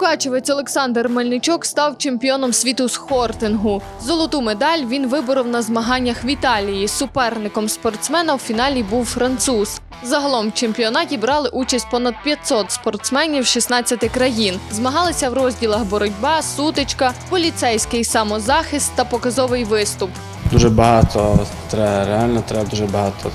Мукачевець Олександр Мельничук став чемпіоном світу з хортингу. Золоту медаль він виборов на змаганнях в Італії. Суперником спортсмена в фіналі був француз. Загалом в чемпіонаті брали участь понад 500 спортсменів 16 країн. Змагалися в розділах боротьба, сутичка, поліцейський самозахист та показовий виступ. Дуже багато треба, реально треба дуже багато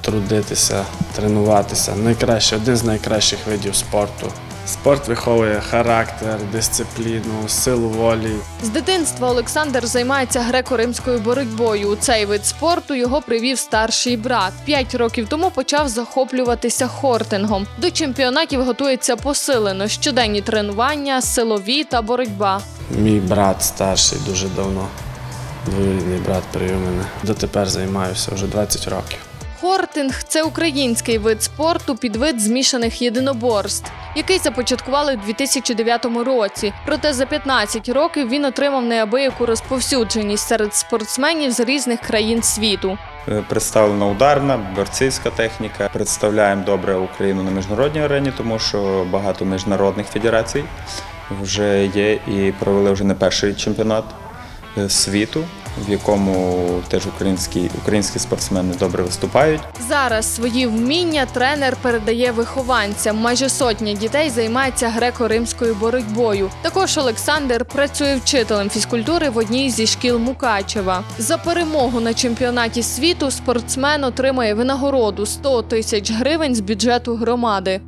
трудитися, тренуватися. Найкраще, один з найкращих видів спорту. Спорт виховує характер, дисципліну, силу волі. З дитинства Олександр займається греко-римською боротьбою. У цей вид спорту його привів старший брат. П'ять років тому почав захоплюватися хортингом. До чемпіонатів готується посилено щоденні тренування, силові та боротьба. Мій брат старший дуже давно. Двоюрідний брат привів мене. Дотепер займаюся вже 20 років. Хортинг це український вид спорту, підвид змішаних єдиноборств, який започаткували у 2009 році. Проте за 15 років він отримав неабияку розповсюдженість серед спортсменів з різних країн світу. Е, Представлена ударна, борцівська техніка. Представляємо добре Україну на міжнародній арені, тому що багато міжнародних федерацій вже є і провели вже не перший чемпіонат е, світу, в якому теж українські, українські спортсмени добре виступають. Зараз свої вміння тренер передає вихованцям. Майже сотня дітей займається греко-римською боротьбою. Також Олександр працює вчителем фізкультури в одній зі шкіл Мукачева. За перемогу на чемпіонаті світу спортсмен отримає винагороду 100 тисяч гривень з бюджету громади.